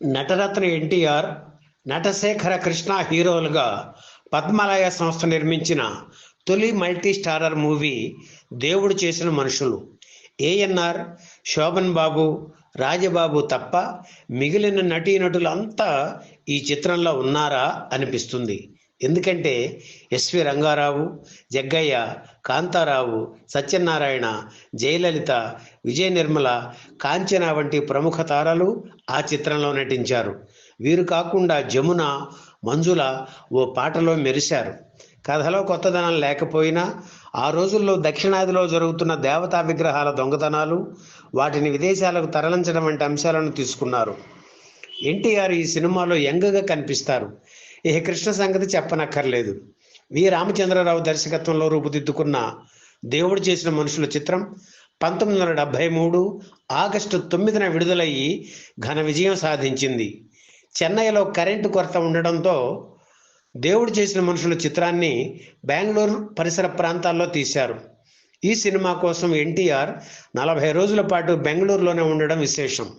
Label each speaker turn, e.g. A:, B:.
A: నటరత్న ఎన్టీఆర్ నటశేఖర కృష్ణ హీరోలుగా పద్మాలయ సంస్థ నిర్మించిన తొలి మల్టీ స్టారర్ మూవీ దేవుడు చేసిన మనుషులు. ఏఎన్ఆర్ శోభన్ బాబు రాజబాబు తప్ప మిగిలిన నటీనటులంతా ఈ చిత్రంలో ఉన్నారా అనిపిస్తుంది. ఎందుకంటే ఎస్వి రంగారావు జగ్గయ్య కాంతారావు సత్యనారాయణ జయలలిత విజయ నిర్మల కాంచన వంటి ప్రముఖ తారలు ఆ చిత్రంలో నటించారు. వీరు కాకుండా జమున మంజుల ఓ పాటలో మెరిశారు. కథలో కొత్తదనం లేకపోయినా ఆ రోజుల్లో దక్షిణాదిలో జరుగుతున్న దేవతా విగ్రహాల దొంగతనాలు వాటిని విదేశాలకు తరలించడం వంటి అంశాలను తీసుకున్నారు. ఎన్టీఆర్ ఈ సినిమాలో యంగ్గా కనిపిస్తారు. ఇక కృష్ణ సంగతి చెప్పనక్కర్లేదు. వి. రామచంద్రరావు దర్శకత్వంలో రూపుదిద్దుకున్న దేవుడు చేసిన మనుషుల చిత్రం పంతొమ్మిది వందల డెబ్భై మూడు ఆగస్టు తొమ్మిదిన విడుదలయ్యి ఘన విజయం సాధించింది. చెన్నైలో కరెంటు కొరత ఉండడంతో దేవుడు చేసిన మనుషుల చిత్రాన్ని బెంగళూరు పరిసర ప్రాంతాల్లో తీశారు. ఈ సినిమా కోసం ఎన్టీఆర్ నలభై రోజుల పాటు బెంగళూరులోనే ఉండడం విశేషం.